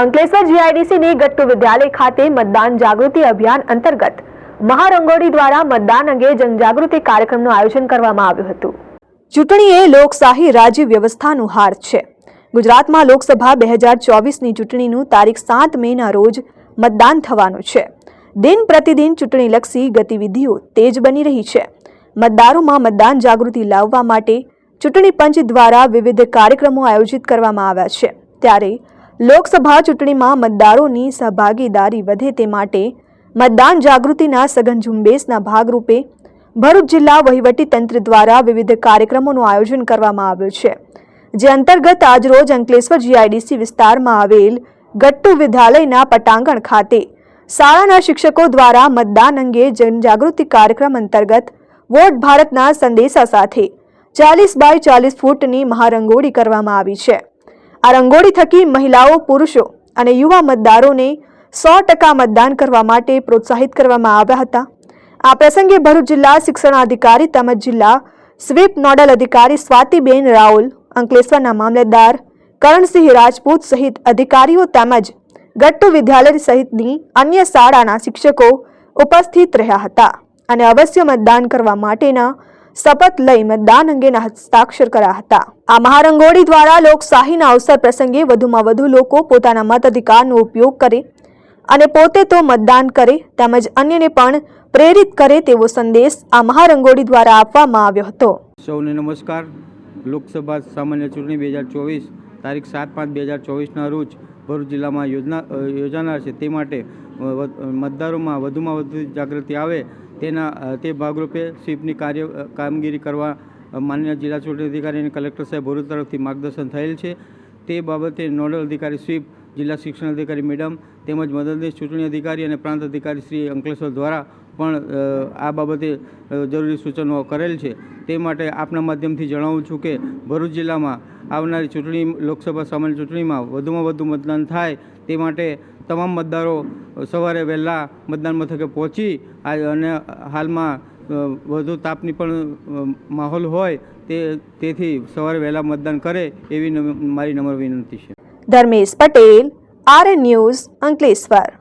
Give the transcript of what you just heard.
અંકલેશ્વર જીઆઈડીસીની ગટ્ટુ વિદ્યાલય ખાતે મતદાન જાગૃતિ અભિયાન અંતર્ગત મહારંગોળી દ્વારા મતદાન અંગે જનજાગૃતિ કાર્યક્રમનું આયોજન કરવામાં આવ્યું હતું. ચૂંટણી એ લોકશાહી રાજ્ય વ્યવસ્થાનું હાર છે. ગુજરાતમાં લોકસભા બે હજાર ચોવીસની ચૂંટણીનું તારીખ સાત મેના રોજ મતદાન થવાનું છે. દિન પ્રતિદિન ચૂંટણીલક્ષી ગતિવિધિઓ તેજ બની રહી છે. મતદારોમાં મતદાન જાગૃતિ લાવવા માટે ચૂંટણી પંચ દ્વારા વિવિધ કાર્યક્રમો આયોજિત કરવામાં આવ્યા છે. ત્યારે લોકસભા ચૂંટણીમાં મતદારોની સહભાગીદારી વધે તે માટે મતદાન જાગૃતિના સઘન ઝુંબેશના ભાગરૂપે ભરૂચ જિલ્લા વહીવટી તંત્ર દ્વારા વિવિધ કાર્યક્રમોનું આયોજન કરવામાં આવ્યું છે, જે અંતર્ગત આજરોજ અંકલેશ્વર જીઆઈડીસી વિસ્તારમાં આવેલ ગટ્ટુ વિદ્યાલયના પટાંગણ ખાતે શાળાના શિક્ષકો દ્વારા મતદાન અંગે જનજાગૃતિ કાર્યક્રમ અંતર્ગત વોટ ભારતના સંદેશા સાથે ચાલીસ બાય ચાલીસ ફૂટની મહારંગોળી કરવામાં આવી છે. આ રંગોળી થકી મહિલાઓ, પુરુષો અને યુવા મતદારોને સો ટકા મતદાન કરવા માટે પ્રોત્સાહિત કરવામાં આવ્યા હતા. આ પ્રસંગે ભરૂચ જિલ્લા શિક્ષણાધિકારી તેમજ જિલ્લા સ્વીપ નોડલ અધિકારી સ્વાતિબેન રાઉલ, અંકલેશ્વરના મામલતદાર કરણસિંહ રાજપૂત સહિત અધિકારીઓ તેમજ ગટ્ટુ વિદ્યાલય સહિતની અન્ય શાળાના શિક્ષકો ઉપસ્થિત રહ્યા હતા અને અવશ્ય મતદાન કરવા માટેના શપથ લઈ મતદાન અંગેના હસ્તાક્ષર કર્યા હતા. આ મહારંગોળી દ્વારા લોકશાહીના અવસર પ્રસંગે વધુમાં વધુ લોકો પોતાના મત અધિકારનો ઉપયોગ કરે અને પોતે તો મતદાન કરે તેમજ અન્યને પણ પ્રેરિત કરે તેવો સંદેશ આ મહારંગોળી દ્વારા આપવામાં આવ્યો હતો. સૌને નમસ્કાર. લોકસભા સામાન્ય ચૂંટણી બે તારીખ સાત પાંચ બે હજાર રોજ ભરૂચ જિલ્લામાં યોજના યોજાનાર છે. તે માટે મતદારોમાં વધુમાં વધુ જાગૃતિ આવે તેના તે ભાગરૂપે સ્વીપની કાર્ય કામગીરી કરવા અ, માનનીય જિલ્લા ચૂંટણી અધિકારી અને કલેક્ટર સાહેબ ભરૂચ તરફથી માર્ગદર્શન થયેલ છે. તે બાબતે નોડલ અધિકારી સ્વીપ જિલ્લા શિક્ષણ અધિકારી મેડમ તેમજ મદદનીશ ચૂંટણી અધિકારી અને પ્રાંત અધિકારી શ્રી અંકલેશ્વર દ્વારા પણ આ બાબતે જરૂરી સૂચનો કરેલ છે. તે માટે આપના માધ્યમથી જણાવું છું કે, ભરૂચ જિલ્લામાં આવનારી ચૂંટણી, લોકસભા સામાન્ય ચૂંટણીમાં વધુમાં વધુ મતદાન થાય તે માટે તમામ મતદારો સવારે વહેલા મતદાન મથકે પહોંચી અને હાલમાં વધુ તાપની પણ માહોલ હોય તે, તેથી સવારે વહેલા મતદાન કરે એવી મારી નમ્ર વિનંતી છે. Dharmesh Patel R news Ankleshwar.